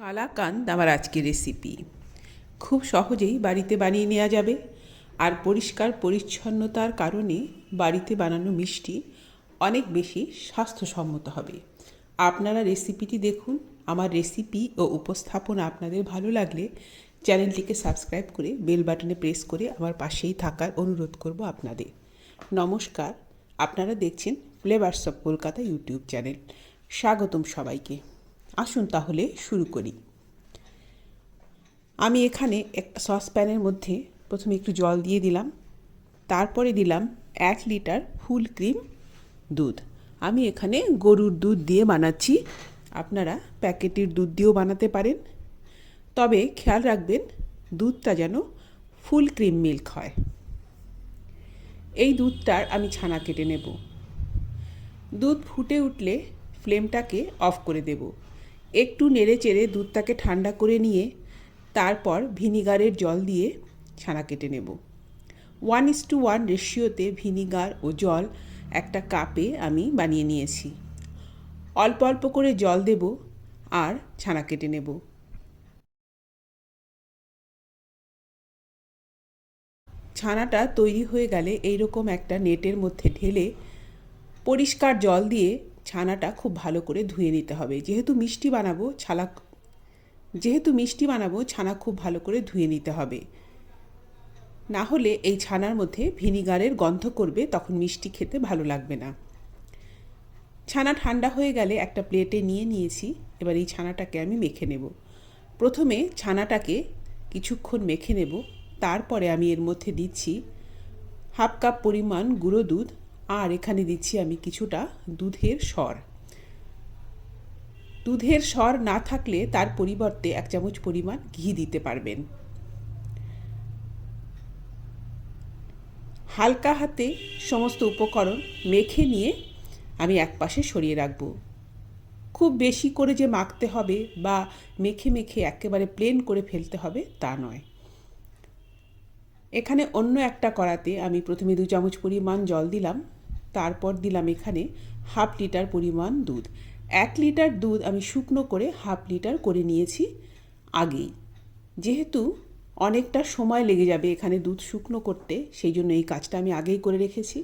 কালাকান্দ আমার আজকের রেসিপি খুব সহজেই বাড়িতে বানিয়ে নেওয়া যাবে। আর পরিষ্কার পরিচ্ছন্নতার কারণে বাড়িতে বানানো মিষ্টি অনেক বেশি স্বাস্থ্যসম্মত হবে। আপনারা রেসিপিটি দেখুন। আমার রেসিপি ও উপস্থাপনা আপনাদের ভালো লাগলে চ্যানেলটিকে সাবস্ক্রাইব করে বেল বাটনে প্রেস করে আমার পাশেই থাকার অনুরোধ করব আপনাদের। নমস্কার। আপনারা দেখছেন flavours of Kolkata YouTube channel স্বাগতম সবাইকে। আসুন তাহলে শুরু করি। আমি এখানে একটা সসপ্যানের মধ্যে প্রথমে একটু জল দিয়ে দিলাম, তারপরে দিলাম এক লিটার ফুল ক্রিম দুধ। আমি এখানে গরুর দুধ দিয়ে বানাচ্ছি, আপনারা প্যাকেটের দুধ দিয়েও বানাতে পারেন। তবে খেয়াল রাখবেন, দুধটা যেন ফুল ক্রিম মিল্ক হয়। এই দুধটার আমি ছানা কেটে নেব। দুধ ফুটে উঠলে ফ্লেমটাকে অফ করে দেব। একটু নেড়ে চেড়ে দুধটাকে ঠান্ডা করে নিয়ে তারপর ভিনিগারের জল দিয়ে ছানা কেটে নেব। ওয়ান ইস টু ওয়ান রেশিওতে ভিনিগার ও জল একটা কাপে আমি বানিয়ে নিয়েছি। অল্প অল্প করে জল দেব আর ছানা কেটে নেব। ছানাটা তৈরি হয়ে গেলে এইরকম একটা নেটের মধ্যে ঢেলে পরিষ্কার জল দিয়ে ছানাটা খুব ভালো করে ধুয়ে নিতে হবে। যেহেতু মিষ্টি বানাবো, ছালা যেহেতু মিষ্টি বানাবো, ছানা খুব ভালো করে ধুয়ে নিতে হবে। না হলে এই ছানার মধ্যে ভিনিগারের গন্ধ করবে, তখন মিষ্টি খেতে ভালো লাগবে না। ছানা ঠান্ডা হয়ে গেলে একটা প্লেটে নিয়ে নিয়েছি, এবার এই ছানাটাকে আমি মেখে নেব। প্রথমে ছানাটাকে কিছুক্ষণ মেখে নেব, তারপরে আমি এর মধ্যে দিচ্ছি হাফ কাপ পরিমাণ গুঁড়ো দুধ আর এখানে দিচ্ছি আমি কিছুটা দুধের সর দুধের সর না থাকলে তার পরিবর্তে এক চামচ পরিমাণ ঘি দিতে পারবেন। হালকা হাতে সমস্ত উপকরণ মেখে নিয়ে আমি এক পাশে সরিয়ে রাখব। খুব বেশি করে যে মাখতে হবে বা মেখে মেখে একেবারে প্লেন করে ফেলতে হবে তা নয়। এখানে অন্য একটা কড়াতে আমি প্রথমে দু চামচ পরিমাণ জল দিলাম, তারপর দিলাম এখানে হাফ লিটার পরিমাণ দুধ। এক লিটার দুধ আমি শুকনো করে হাফ লিটার করে নিয়েছি আগেই। যেহেতু অনেকটা সময় লেগে যাবে এখানে দুধ শুকনো করতে, সেই জন্য এই কাজটা আমি আগেই করে রেখেছি।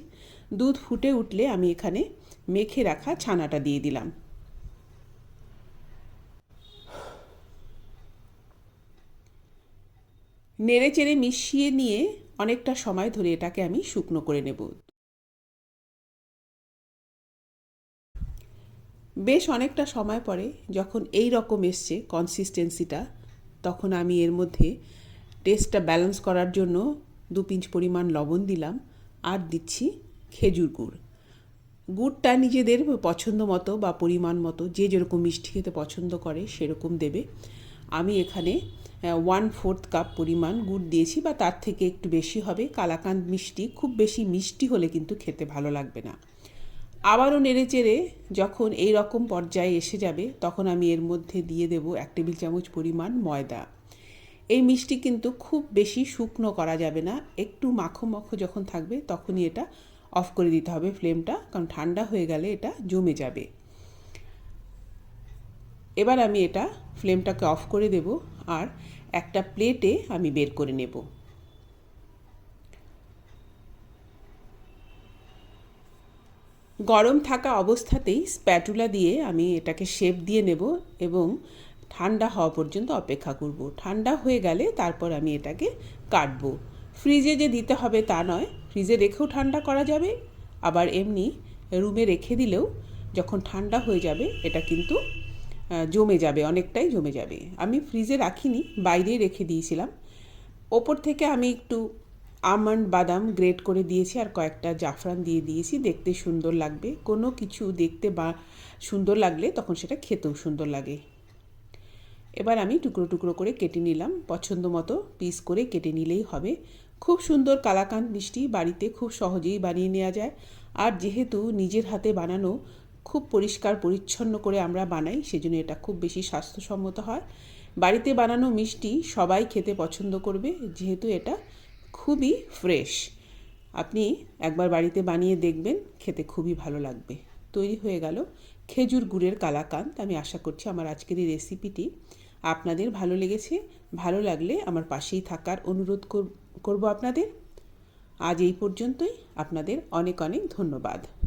দুধ ফুটে উঠলে আমি এখানে মেখে রাখা ছানাটা দিয়ে দিলাম। নেড়ে চেড়ে মিশিয়ে নিয়ে অনেকটা সময় ধরে এটাকে আমি শুকনো করে নেব। বেশ অনেকটা সময় পরে যখন এই রকম এসছে কনসিস্টেন্সিটা তখন আমি এর মধ্যে টেস্টটা ব্যালেন্স করার জন্য দু পিঞ্চ পরিমাণ লবণ দিলাম আর দিচ্ছি খেজুর গুড়। গুড়টা নিজেদের পছন্দ মতো বা পরিমাণ মতো, যে যেরকম মিষ্টি খেতে পছন্দ করে সেরকম দেবে। আমি এখানে ওয়ান ফোর্থ কাপ পরিমাণ গুড় দিয়েছি বা তার থেকে একটু বেশি হবে। কালাকান্দ মিষ্টি, খুব বেশি মিষ্টি হলে কিন্তু খেতে ভালো লাগবে না। আবারও নেড়ে চেড়ে যখন এই রকম পর্যায়ে এসে যাবে, তখন আমি এর মধ্যে দিয়ে দেব এক টেবিল চামচ পরিমাণ ময়দা। এই মিষ্টি কিন্তু খুব বেশি শুকনো করা যাবে না। একটু মাখো মাখো যখন থাকবে, তখনই এটা অফ করে দিতে হবে ফ্লেমটা, কারণ ঠান্ডা হয়ে গেলে এটা জমে যাবে। এবার আমি এটা ফ্লেমটাকে অফ করে দেব আর একটা প্লেটে আমি বের করে নেব। গরম থাকা অবস্থাতেই স্প্যাটুলা দিয়ে আমি এটাকে শেপ দিয়ে নেব এবং ঠান্ডা হওয়া পর্যন্ত অপেক্ষা করব। ঠান্ডা হয়ে গেলে তারপর আমি এটাকে কাটবো। ফ্রিজে যে দিতে হবে তা নয়, ফ্রিজে রেখেও ঠান্ডা করা যাবে, আবার এমনি রুমে রেখে দিলেও যখন ঠান্ডা হয়ে যাবে, এটা কিন্তু জমে যাবে, অনেকটাই জমে যাবে। আমি ফ্রিজে রাখিনি, বাইরেই রেখে দিয়েছিলাম। ওপর থেকে আমি একটু আমন্ড বাদাম গ্রেট করে দিয়েছি আর কয়েকটা জাফরান দিয়ে দিয়েছি। দেখতে সুন্দর লাগবে। কোনো কিছু দেখতে বা সুন্দর লাগলে তখন সেটা খেতেও সুন্দর লাগে। এবার আমি টুকরো টুকরো করে কেটে নিলাম। পছন্দ মতো পিস করে কেটে নিলেই হবে। খুব সুন্দর কালাকান্দ মিষ্টি, বাড়িতে খুব সহজেই বানিয়ে নেওয়া যায়। আর যেহেতু নিজের হাতে বানানো খুব পরিষ্কার, পরিচ্ছন্ন করে আমরা বানাই, সেজন্য এটা খুব বেশি স্বাস্থ্যসম্মত হয়। বাড়িতে বানানো মিষ্টি সবাই খেতে পছন্দ করবে, যেহেতু এটা খুবই ফ্রেশ। আপনি একবার বাড়িতে বানিয়ে দেখবেন, খেতে খুবই ভালো লাগবে। তৈরি হয়ে গেল খেজুর গুড়ের কালাকান্দ আমি আশা করছি আমার আজকের এই রেসিপিটি আপনাদের ভালো লেগেছে। ভালো লাগলে আমার পাশেই থাকার অনুরোধ কর- করব আপনাদের। আজ এই পর্যন্তই। আপনাদের অনেক অনেক ধন্যবাদ।